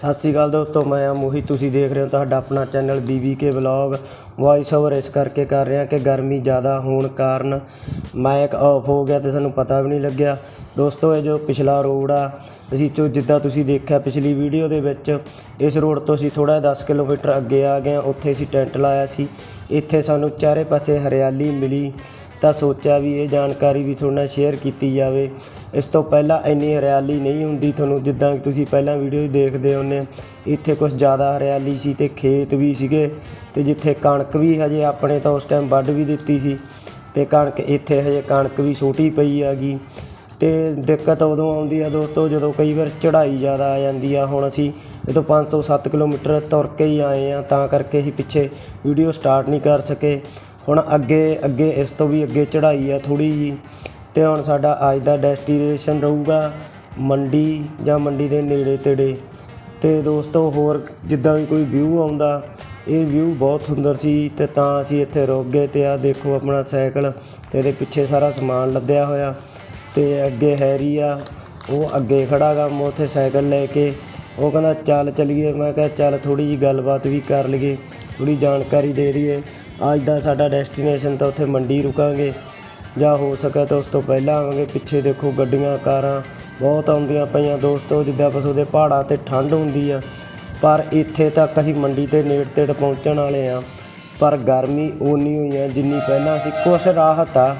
ਸਤਿ ਸ਼੍ਰੀ ਅਕਾਲ ਦੋਸਤੋ, ਮੈਂ ਆ ਮੋਹਿਤ। ਤੁਸੀਂ ਦੇਖ ਰਹੇ ਹੋ ਤੁਹਾਡਾ ਆਪਣਾ channel BBK vlog. Voice over ਇਸ ਕਰਕੇ ਕਰ ਰਿਹਾ ਕਿ ਗਰਮੀ ਜ਼ਿਆਦਾ ਹੋਣ ਕਾਰਨ ਮਾਈਕ ਆਫ ਹੋ ਗਿਆ ਤੇ ਸਾਨੂੰ ਪਤਾ ਵੀ ਨਹੀਂ ਲੱਗਿਆ। ਦੋਸਤੋ, ਇਹ ਜੋ ਪਿਛਲਾ ਰੋਡ ਆ, ਅਸੀਂ ਜੋ ਜਿੱਦਾਂ ਤੁਸੀਂ ਦੇਖਿਆ ਪਿਛਲੀ ਵੀਡੀਓ ਦੇ ਵਿੱਚ, ਇਸ ਰੋਡ ਤੋਂ ਅਸੀਂ ਥੋੜਾ 10 ਕਿਲੋਮੀਟਰ ਅੱਗੇ ਆ ਗਏ ਉੱਥੇ ਅਸੀਂ ਟੈਂਟ ਲਾਇਆ ਸੀ। ਇੱਥੇ ਸਾਨੂੰ ਚਾਰੇ ਪਾਸੇ ਹਰਿਆਲੀ ਮਿਲੀ। ਤਾਂ ਸੋਚਿਆ ਵੀ ਇਹ ਜਾਣਕਾਰੀ ਵੀ ਤੁਹਾਡੇ ਨਾਲ ਸ਼ੇਅਰ ਕੀਤੀ ਜਾਵੇ। ਇਸ ਤੋਂ ਪਹਿਲਾਂ ਇੰਨੀ ਹਰਿਆਲੀ ਨਹੀਂ ਹੁੰਦੀ ਤੁਹਾਨੂੰ, ਜਿੱਦਾਂ ਕਿ ਤੁਸੀਂ ਪਹਿਲਾਂ ਵੀਡੀਓ ਦੇਖਦੇ ਹੁੰਦੇ ਇੱਥੇ ਕੁਝ ਜ਼ਿਆਦਾ ਹਰਿਆਲੀ ਸੀ ਤੇ ਖੇਤ ਵੀ ਸੀਗੇ, ਤੇ ਜਿੱਥੇ ਕਣਕ ਵੀ ਹਜੇ ਆਪਣੇ ਤਾਂ ਉਸ ਟਾਈਮ ਵੱਢ ਵੀ ਦਿੱਤੀ ਸੀ, ਤੇ ਕਣਕ ਇੱਥੇ ਹਜੇ ਕਣਕ ਵੀ ਛੋਟੀ ਪਈ ਹੈਗੀ। ਤੇ ਦਿੱਕਤ ਉਦੋਂ ਆਉਂਦੀ ਆ ਦੋਸਤੋ, ਜਦੋਂ ਕਈ ਵਾਰ ਚੜ੍ਹਾਈ ਜ਼ਿਆਦਾ ਆ ਜਾਂਦੀ ਆ। ਹੁਣ ਅਸੀਂ ਇਹ ਤੋਂ 5 ਤੋਂ 7 ਕਿਲੋਮੀਟਰ ਤੁਰ ਕੇ ਹੀ ਆਏ ਆ, ਤਾਂ ਕਰਕੇ ਅਸੀਂ ਪਿੱਛੇ ਵੀਡੀਓ ਸਟਾਰਟ ਨਹੀਂ ਕਰ ਸਕੇ। ਹੁਣ ਅੱਗੇ ਅੱਗੇ ਇਸ ਤੋਂ ਵੀ ਅੱਗੇ ਚੜ੍ਹਾਈ ਆ ਥੋੜੀ ਜੀ। ਤੇ ਹੁਣ ਸਾਡਾ ਅੱਜ ਦਾ ਡੈਸਟੀਨੇਸ਼ਨ ਰਹੂਗਾ ਮੰਡੀ ਜਾਂ ਮੰਡੀ ਦੇ ਨੇੜੇ ਤੇੜੇ। ਤੇ ਦੋਸਤੋ, ਹੋਰ ਜਿੱਦਾਂ ਵੀ ਕੋਈ ਵਿਊ ਆਉਂਦਾ, ਇਹ ਵਿਊ ਬਹੁਤ ਸੁੰਦਰ ਸੀ ਤੇ ਤਾਂ ਅਸੀਂ ਇੱਥੇ ਰੁਕ ਗਏ ਤੇ ਆ ਦੇਖੋ ਆਪਣਾ ਸਾਈਕਲ ਤੇ ਇਹਦੇ ਪਿੱਛੇ ਸਾਰਾ ਸਮਾਨ ਲੱਦਿਆ ਹੋਇਆ। ਤੇ ਅੱਗੇ ਹੈਰੀ ਆ, ਉਹ ਅੱਗੇ ਖੜਾ ਗਾ, ਮੈਂ ਉੱਥੇ ਸਾਈਕਲ ਲੈ ਕੇ। ਉਹ ਕਹਿੰਦਾ, ਚੱਲ ਚਲੀਏ। ਮੈਂ ਕਿਹਾ, ਚੱਲ ਥੋੜੀ ਜੀ ਗੱਲਬਾਤ ਵੀ ਕਰ ਲਈਏ ਥੋੜੀ ਜਾਣਕਾਰੀ ਦੇ ਦਈਏ। ਅੱਜ ਦਾ ਸਾਡਾ ਡੈਸਟੀਨੇਸ਼ਨ ਤਾਂ ਉੱਥੇ ਮੰਡੀ ਰੁਕਾਂਗੇ, ਜਾਂ ਹੋ ਸਕੇ ਤਾਂ ਉਸ ਤੋਂ ਪਹਿਲਾਂ ਆਵਾਂਗੇ। ਪਿੱਛੇ ਦੇਖੋ ਗੱਡੀਆਂ, ਕਾਰਾਂ ਬਹੁਤ ਆਉਂਦੀਆਂ ਪਈਆਂ ਦੋਸਤੋ, ਜਿੱਦਾਂ ਬਸ ਉਹਦੇ ਪਹਾੜਾਂ ਤੇ ਠੰਡ ਹੁੰਦੀ ਆ। ਪਰ ਇੱਥੇ ਤੱਕ ਅਸੀਂ ਮੰਡੀ ਦੇ ਨੇੜ ਤੇੜ ਪਹੁੰਚਣ ਵਾਲੇ ਆ। ਪਰ ਗਰਮੀ ਓਨੀ ਹੋਈ ਆ ਜਿੰਨੀ ਪਹਿਲਾਂ ਅਸੀਂ ਕੁਛ ਰਾਹਤ ਆ।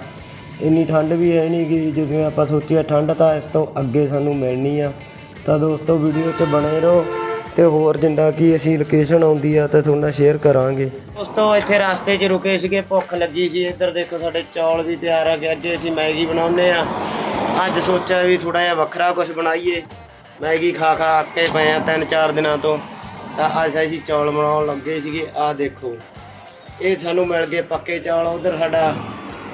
ਇੰਨੀ ਠੰਡ ਵੀ ਹੈ ਨਹੀਂ ਕਿ ਜਿਵੇਂ ਆਪਾਂ ਸੋਚਿਆ ਠੰਡ ਤਾਂ ਇਸ ਤੋਂ ਅੱਗੇ ਸਾਨੂੰ ਮਿਲਣੀ ਆ। ਤਾਂ ਦੋਸਤੋ, ਵੀਡੀਓ 'ਚ ਬਣੇ ਰਹੋ। ਤੇ ਹੋਰ ਜਿੰਦਾ ਕਿ ਅਸੀਂ ਲੋਕੇਸ਼ਨ ਆਉਂਦੀ ਆ ਤਾਂ ਤੁਹਾਨੂੰ ਸ਼ੇਅਰ ਕਰਾਂਗੇ। ਦੋਸਤੋ ਇੱਥੇ ਰਸਤੇ 'ਚ ਰੁਕੇ ਸੀਗੇ ਭੁੱਖ ਲੱਗੀ ਸੀ। ਇੱਧਰ ਦੇਖੋ ਸਾਡੇ ਚੌਲ ਵੀ ਤਿਆਰ ਆ ਗਏ। ਅੱਜ ਅਸੀਂ ਮੈਗੀ ਬਣਾਉਂਦੇ ਆ। ਅੱਜ ਸੋਚਿਆ ਵੀ ਥੋੜਾ ਜਿਹਾ ਵੱਖਰਾ ਕੁਝ ਬਣਾਈਏ। ਮੈਗੀ ਖਾ ਖਾ ਅੱਕੇ ਪਏ ਆ ਤਿੰਨ ਚਾਰ ਦਿਨਾਂ ਤੋਂ। ਤਾਂ ਅੱਜ ਅਸੀਂ ਚੌਲ ਬਣਾਉਣ ਲੱਗੇ ਸੀਗੇ। ਆਹ ਦੇਖੋ ਇਹ ਸਾਨੂੰ ਮਿਲ ਗਏ ਪੱਕੇ ਚੌਲ। ਉਧਰ ਸਾਡਾ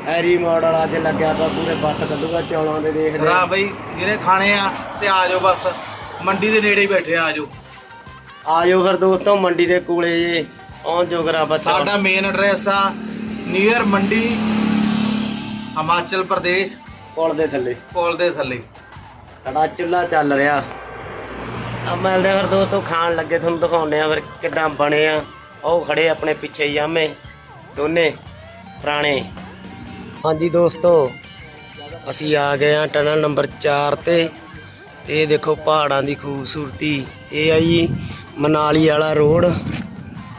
ਹੈਰੀ ਮਾਡਲ ਅੱਜ ਲੱਗਿਆ ਤਾਂ ਪੂਰੇ ਬੱਟ ਕੱਢੂਗਾ ਚੌਲਾਂ ਦੇ ਦੇਖਦੇ ਸਰਾ ਬਈ ਜਿਹੜੇ ਖਾਣੇ ਆ ਤੇ ਆ ਜਾਓ ਬਸ। ਮੰਡੀ ਦੇ ਨੇੜੇ ਹੀ ਬੈਠੇ ਆ ਆ ਜਾਓ। ਆਜੋ ਫਿਰ ਦੋਸਤੋ ਮੰਡੀ ਦੇ ਕੋਲੇ ਜੇ। ਪਹੁੰਚ ਜੋ ਕਰਾ ਬਸ ਸਾਡਾ ਮੇਨ ਐਡਰੈਸ ਆ ਨੀਅਰ ਮੰਡੀ ਹਿਮਾਚਲ ਪ੍ਰਦੇਸ਼। ਪੁਲ ਦੇ ਥੱਲੇ। ਪੁਲ ਦੇ ਥੱਲੇ। ਸਾਡਾ ਚੁੱਲ੍ਹਾ ਚੱਲ ਰਿਹਾ। ਆ ਮਿਲਦੇ ਆ ਫਿਰ ਦੋਸਤੋ ਖਾਣ ਲੱਗੇ ਤੁਹਾਨੂੰ ਦਿਖਾਉਂਦੇ ਆ ਫਿਰ ਕਿਦਾਂ ਬਣੇ ਆ। ਉਹ ਖੜੇ ਆਪਣੇ ਪਿੱਛੇ ਯਾਮੇ ਦੋਨੇ ਪੁਰਾਣੇ। ਹਾਂਜੀ ਦੋਸਤੋ ਅਸੀਂ ਆ ਗਏ ਆ ਟਨਲ ਨੰਬਰ 4 ਤੇ। ਤੇ ਇਹ ਦੇਖੋ ਪਹਾੜਾਂ ਦੀ ਖੂਬਸੂਰਤੀ। ਇਹ ਆ ਜੀ ਮਨਾਲੀ ਵਾਲਾ ਰੋਡ।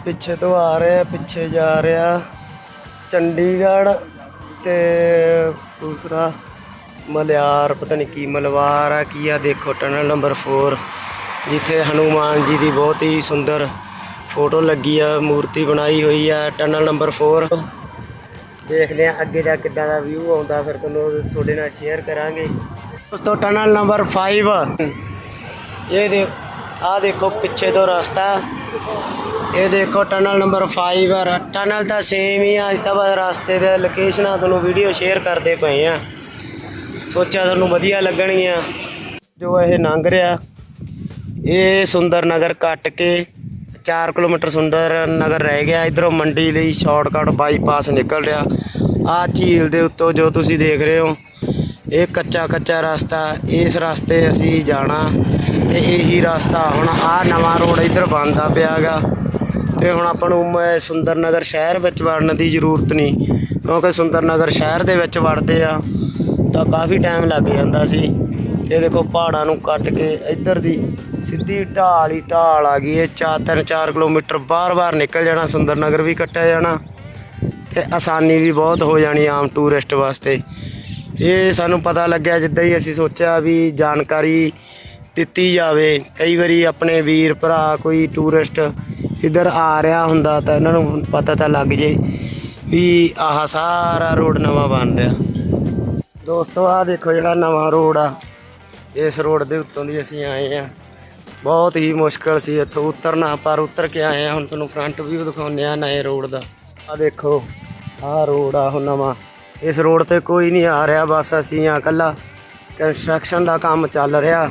ਪਿੱਛੇ ਤੋਂ ਆ ਰਿਹਾ, ਪਿੱਛੇ ਜਾ ਰਿਹਾ। ਚੰਡੀਗੜ੍ਹ ਤੇ ਦੂਸਰਾ ਮਲਿਆਰ, ਪਤਾ ਨਹੀਂ ਕੀ ਮਲਵਾਰ ਆ, ਕੀ ਆ, ਦੇਖੋ ਟਨਲ ਨੰਬਰ 4 ਜਿੱਥੇ ਹਨੂਮਾਨ ਜੀ ਦੀ ਬਹੁਤ ਹੀ ਸੁੰਦਰ ਫੋਟੋ ਲੱਗੀ ਆ, ਮੂਰਤੀ ਬਣਾਈ ਹੋਈ ਆ ਟਨਲ ਨੰਬਰ 4 ਦੇਖਦੇ ਆ ਅੱਗੇ ਦਾ ਕਿੱਦਾਂ ਦਾ ਵਿਊ ਆਉਂਦਾ, ਫਿਰ ਤੁਹਾਨੂੰ ਤੁਹਾਡੇ ਨਾਲ ਸ਼ੇਅਰ ਕਰਾਂਗੇ। ਉਸ ਤੋਂ ਟਨਲ ਨੰਬਰ 5 ਇਹ ਦੇ ਆ ਦੇਖੋ ਪਿੱਛੇ ਤੋਂ ਰਸਤਾ। ਇਹ ਦੇਖੋ ਟਨਲ ਨੰਬਰ 5 ਆ। ਟਨਲ ਤਾਂ ਸੇਮ ਹੀ ਆ, ਅੱਜ ਤਾਂ ਬਸ ਰਸਤੇ ਦੇ ਲੋਕੇਸ਼ਨਾਂ ਤੁਹਾਨੂੰ ਵੀਡੀਓ ਸ਼ੇਅਰ ਕਰਦੇ ਪਏ ਆ। ਸੋਚਿਆ ਤੁਹਾਨੂੰ ਵਧੀਆ ਲੱਗਣਗੀਆਂ। ਜੋ ਇਹ ਲੰਘ ਰਿਹਾ, ਇਹ ਸੁੰਦਰ ਨਗਰ ਕੱਟ ਕੇ 4 ਕਿਲੋਮੀਟਰ ਸੁੰਦਰ ਨਗਰ ਰਹਿ ਗਿਆ। ਇਧਰੋਂ ਮੰਡੀ ਲਈ ਸ਼ਾਰਟਕਟ ਬਾਈਪਾਸ ਨਿਕਲ ਰਿਹਾ। ਆ ਝੀਲ ਦੇ ਉੱਤੋਂ ਜੋ ਤੁਸੀਂ ਦੇਖ ਰਹੇ ਹੋ, ਇਹ ਕੱਚਾ ਕੱਚਾ ਰਸਤਾ। ਇਸ ਰਸਤੇ ਅਸੀਂ ਜਾਣਾ। ਤੇ ਇਹੀ ਰਸਤਾ ਹੁਣ ਆ ਨਵਾਂ ਰੋਡ ਇੱਧਰ ਬਣਦਾ ਪਿਆਗਾ। ਤੇ ਹੁਣ ਆਪਾਂ ਨੂੰ ਸੁੰਦਰ ਨਗਰ ਸ਼ਹਿਰ ਵਿੱਚ ਵੜਨ ਦੀ ਜ਼ਰੂਰਤ ਨਹੀਂ, ਕਿਉਂਕਿ ਸੁੰਦਰ ਨਗਰ ਸ਼ਹਿਰ ਦੇ ਵਿੱਚ ਵੜਦੇ ਆ, ਤਾਂ ਕਾਫੀ ਟਾਈਮ ਲੱਗ ਜਾਂਦਾ ਸੀ। ਇਹ ਦੇਖੋ ਪਹਾੜਾਂ ਨੂੰ ਕੱਟ ਕੇ ਇੱਧਰ ਦੀ ਸਿੱਧੀ ਢਾਲ ਹੀ ਢਾਲ ਆ ਗਈ ਇਹ 4 3 4 ਕਿਲੋਮੀਟਰ ਬਾਰ-ਬਾਰ ਨਿਕਲ ਜਾਣਾ ਸੁੰਦਰ ਨਗਰ ਵੀ ਕੱਟਿਆ ਜਾਣਾ, ਤੇ ਆਸਾਨੀ ਵੀ ਬਹੁਤ ਹੋ ਜਾਣੀ ਆਮ ਟੂਰਿਸਟ ਵਾਸਤੇ। ਇਹ ਸਾਨੂੰ ਪਤਾ ਲੱਗਿਆ ਜਿੱਦਾਂ ਹੀ ਅਸੀਂ ਸੋਚਿਆ ਵੀ ਜਾਣਕਾਰੀ ਦਿੱਤੀ ਜਾਵੇ। ਕਈ ਵਾਰੀ ਆਪਣੇ ਵੀਰ, ਭਰਾ ਕੋਈ ਟੂਰਿਸਟ ਇੱਧਰ ਆ ਰਿਹਾ ਹੁੰਦਾ ਤਾਂ ਇਹਨਾਂ ਨੂੰ ਪਤਾ ਤਾਂ ਲੱਗ ਜੇ ਵੀ ਆਹ ਸਾਰਾ ਰੋਡ ਨਵਾਂ ਬਣ ਰਿਹਾ। ਦੋਸਤੋ, ਆਹ ਦੇਖੋ ਜਿਹੜਾ ਨਵਾਂ ਰੋਡ ਆ। ਇਸ ਰੋਡ ਦੇ ਉੱਤੋਂ ਦੀ ਅਸੀਂ ਆਏ ਆ। ਬਹੁਤ ਹੀ ਮੁਸ਼ਕਲ ਸੀ ਇੱਥੋਂ ਉਤਰਨਾ, ਪਰ ਉਤਰ ਕੇ ਆਏ ਆ। ਹੁਣ ਤੁਹਾਨੂੰ ਫਰੰਟ ਵੀਊ ਦਿਖਾਉਂਦੇ ਆ ਨਵੇਂ ਰੋਡ ਦਾ। ਆ ਦੇਖੋ, ਆਹ ਰੋਡ ਆ ਹੁਣ ਨਵਾਂ। ਇਸ ਰੋਡ ਤੇ ਕੋਈ ਨਹੀਂ ਆ ਰਿਹਾ। ਬਸ ਅਸੀਂ ਆ ਇਕੱਲਾ ਕੰਸਟਰਕਸ਼ਨ ਦਾ ਕੰਮ ਚੱਲ ਰਿਹਾ।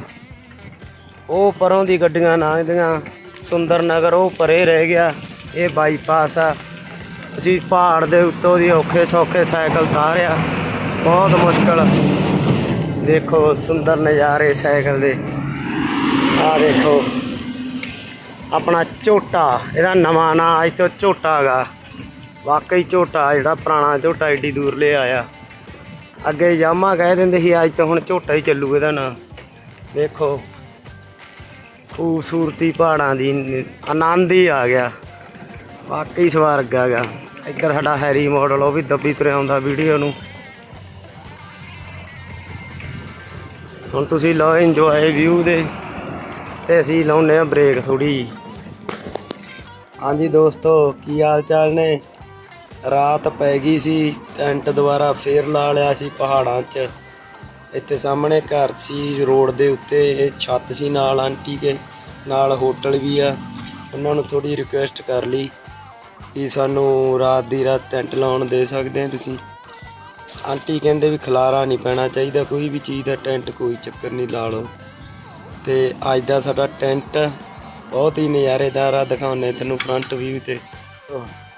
ਉਹ ਪਰੋਂ ਦੀ ਗੱਡੀਆਂ ਲੰਘਦੀਆਂ ਸੁੰਦਰ ਨਗਰ ਉਹ ਪਰੇ ਰਹਿ ਗਿਆ। ਇਹ ਬਾਈਪਾਸ ਆ। ਅਸੀਂ ਪਹਾੜ ਦੇ ਉੱਤੋਂ ਦੀ ਔਖੇ ਸੌਖੇ ਸਾਈਕਲ ਤਾਰਿਆ। ਬਹੁਤ ਮੁਸ਼ਕਲ। ਦੇਖੋ ਸੁੰਦਰ ਨਜ਼ਾਰੇ ਸਾਈਕਲ ਦੇ। ਆ ਦੇਖੋ। ਆਪਣਾ ਝੋਟਾ, ਇਹਦਾ ਨਵਾਂ ਨਾਂ ਅੱਜ ਤੋਂ ਝੋਟਾ ਹੈਗਾ ਵਾਕਈ ਝੋਟਾ, ਜਿਹੜਾ ਪੁਰਾਣਾ ਝੋਟਾ ਏਡੀ ਦੂਰ ਲੈ ਆਇਆ ਅੱਗੇ ਯਾਮਾ ਕਹਿ ਦਿੰਦੇ ਸੀ, ਅੱਜ ਤੋਂ ਹੁਣ ਝੋਟਾ ਹੀ ਚੱਲੂ ਇਹਦਾ ਨਾਂ। ਦੇਖੋ। ਖੂਬਸੂਰਤੀ ਪਹਾੜਾਂ ਦੀ ਆਨੰਦ ਹੀ ਆ ਗਿਆ। ਵਾਕਈ ਸਵਰਗ ਗਿਆ। ਇੱਧਰ ਸਾਡਾ ਹੈਰੀ ਮਾਡਲ ਉਹ ਵੀ ਦੱਬੀ ਤੁਰਿਆ ਆਉਂਦਾ ਵੀਡੀਓ ਨੂੰ। ਹੁਣ ਤੁਸੀਂ ਲਓ ਇੰਜੋਏ ਵਿਊ ਦੇ, ਤੇ ਅਸੀਂ ਲਾਉਨੇ ਆ ਬ੍ਰੇਕ ਥੋੜੀ ਹਾਂਜੀ ਦੋਸਤੋ, ਕੀ ਹਾਲ ਚਾਲ ਨੇ? ਰਾਤ ਪੈ ਗਈ ਸੀ ਟੈਂਟ ਦੁਬਾਰਾ ਫੇਰ ਲਾ ਲਿਆ ਸੀ ਪਹਾੜਾਂ 'ਚ। ਇੱਥੇ ਸਾਹਮਣੇ ਘਰ ਸੀ, ਰੋਡ ਦੇ ਉੱਤੇ ਇਹ ਛੱਤ ਸੀ ਨਾਲ ਆਂਟੀ ਕੇ, ਨਾਲ ਹੋਟਲ ਵੀ ਆ। ਉਹਨਾਂ ਨੂੰ ਥੋੜੀ ਰਿਕੁਐਸਟ ਕਰ ਲਈ ਕਿ ਸਾਨੂੰ ਰਾਤ ਦੀ ਰਾਤ ਟੈਂਟ ਲਾਉਣ ਦੇ ਸਕਦੇ ਆ ਤੁਸੀਂ। ਆਂਟੀ ਕਹਿੰਦੇ ਵੀ ਖਲਾਰਾ ਨਹੀਂ ਪੈਣਾ ਚਾਹੀਦਾ, ਕੋਈ ਵੀ ਚੀਜ਼ ਦਾ ਟੈਂਟ ਕੋਈ ਚੱਕਰ ਨਹੀਂ, ਲਾ ਲਓ। ਤੇ ਅੱਜ ਦਾ ਸਾਡਾ ਟੈਂਟ ਬਹੁਤ ਹੀ ਨਜ਼ਾਰੇਦਾਰ ਆ ਦਿਖਾਉਨੇ ਤੈਨੂੰ ਫਰੰਟ ਵਿਊ ਤੇ।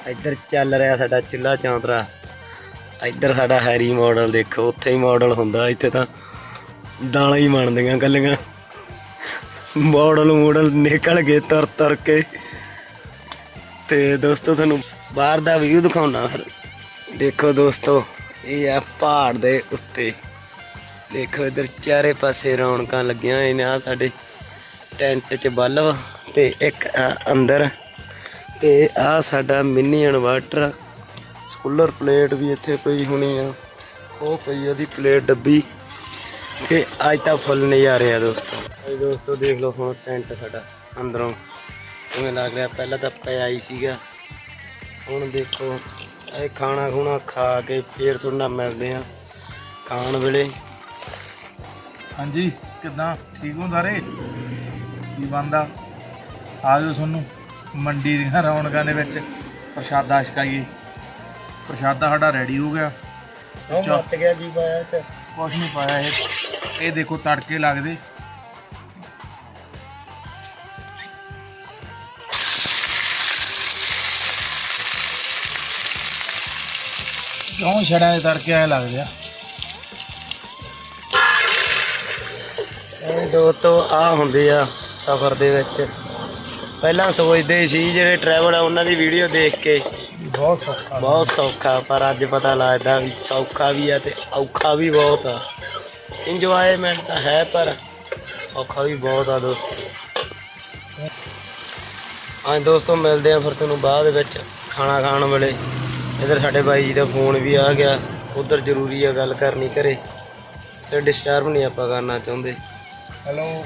ਇੱਧਰ ਚੱਲ ਰਿਹਾ ਸਾਡਾ ਚੁੱਲਾ ਚਾਂਦਰਾ। ਇੱਧਰ ਸਾਡਾ ਹੈਰੀ ਮਾਡਲ ਦੇਖੋ, ਉੱਥੇ ਹੀ ਮਾਡਲ ਹੁੰਦਾ, ਇੱਥੇ ਤਾਂ ਦਾਲਾਂ ਹੀ ਬਣਦੀਆਂ ਗੱਲੀਆਂ ਮਾਡਲ ਮੋਡਲ ਨਿਕਲ ਗਏ ਤਰ ਤਰ ਕੇ। ਤੇ ਦੋਸਤੋ, ਤੁਹਾਨੂੰ ਬਾਹਰ ਦਾ ਵਿਊ ਦਿਖਾਉਣਾ ਫਿਰ। ਦੇਖੋ ਦੋਸਤੋ, ਇਹ ਆ ਪਹਾੜ ਦੇ ਉੱਤੇ। ਦੇਖੋ ਇਧਰ ਚਾਰੇ ਪਾਸੇ ਰੌਣਕਾਂ ਲੱਗੀਆਂ ਹੋਈਆਂ ਨੇ ਆ ਸਾਡੇ ਟੈਂਟ 'ਚ ਬਲਬ ਤੇ ਇੱਕ ਆ ਅੰਦਰ। ਤੇ ਆ ਸਾਡਾ ਮਿੰਨੀ ਇਨਵਰਟਰ ਸਕੂਲਰ ਪਲੇਟ ਵੀ ਇੱਥੇ ਪਈ ਹੋਣੀ ਆ। ਉਹ ਪਈ ਉਹਦੀ ਪਲੇਟ ਡੱਬੀ। ਤੇ ਅੱਜ ਤਾਂ ਫੁੱਲ ਨਜ਼ਾਰੇ ਆ ਦੋਸਤੋ। ਅੱਜ ਦੋਸਤੋ ਦੇਖ ਲਓ ਹੁਣ ਟੈਂਟ ਸਾਡਾ ਅੰਦਰੋਂ। ਕਿਵੇਂ ਲੱਗ ਰਿਹਾ, ਪਹਿਲਾਂ ਤਾਂ ਪਿਆ ਹੀ ਸੀਗਾ। ਹੁਣ ਦੇਖੋ, ਇਹ ਖਾਣਾ ਖੁਣਾ ਖਾ ਕੇ ਫੇਰ ਤੁਹਾਡੇ ਨਾਲ ਮਿਲਦੇ ਆ ਖਾਣ ਵੇਲੇ। ਹਾਂਜੀ, ਕਿੱਦਾਂ? ਠੀਕ ਹੋ ਸਾਰੇ? ਕੀ ਬੰਦਾ ਆ ਜਾਓ ਤੁਹਾਨੂੰ ਮੰਡੀ ਦੀਆਂ ਰੌਣਕਾਂ ਦੇ ਵਿੱਚ, ਪ੍ਰਸ਼ਾਦਾ ਛਕਾਈਏ। ਪ੍ਰਸ਼ਾਦਾ ਸਾਡਾ ਰੈਡੀ ਹੋ ਗਿਆ। ਉਹ। ਮੱਚ ਗਿਆ ਜੀ ਪਾਇਆ ਚ ਕੁਛ ਨਹੀਂ ਪਾਇਆ ਇਹ। ਇਹ ਦੇਖੋ ਤੜਕੇ ਲੱਗਦੇ। ਕਿਉਂ ਛੜਾਂ ਦੇ ਤੜਕੇ ਐ ਲੱਗਦੇ ਆ? ਇਹ ਦੋਸਤੋ ਆ ਹੁੰਦੇ ਆ ਸਫ਼ਰ ਦੇ ਵਿੱਚ। ਪਹਿਲਾਂ ਸੋਚਦੇ ਸੀ ਜਿਹੜੇ ਟਰੈਵਲ ਆ ਉਹਨਾਂ ਦੀ ਵੀਡੀਓ ਦੇਖ ਕੇ। ਬਹੁਤ ਸੌਖਾ। ਬਹੁਤ ਸੌਖਾ ਪਰ ਅੱਜ ਪਤਾ ਲੱਗਦਾ ਵੀ ਸੌਖਾ ਵੀ ਆ ਤੇ ਔਖਾ ਵੀ ਬਹੁਤ ਆ। ਇੰਜੋਇਮੈਂਟ ਤਾਂ ਹੈ ਪਰ ਔਖਾ ਵੀ ਬਹੁਤ ਆ ਦੋਸਤੋ। ਹਾਂ ਦੋਸਤੋ ਮਿਲਦੇ ਆ ਫਿਰ ਤੁਹਾਨੂੰ ਬਾਅਦ ਵਿੱਚ ਖਾਣਾ ਖਾਣ ਵੇਲੇ। ਇਧਰ ਸਾਡੇ ਬਾਈ ਜੀ ਦਾ ਫੋਨ ਵੀ ਆ ਗਿਆ ਉਧਰ ਜ਼ਰੂਰੀ ਆ ਗੱਲ ਕਰਨੀ ਘਰੇ। ਤੇ ਡਿਸਟਰਬ ਨਹੀਂ ਆਪਾਂ ਕਰਨਾ ਚਾਹੁੰਦੇ। ਹੈਲੋ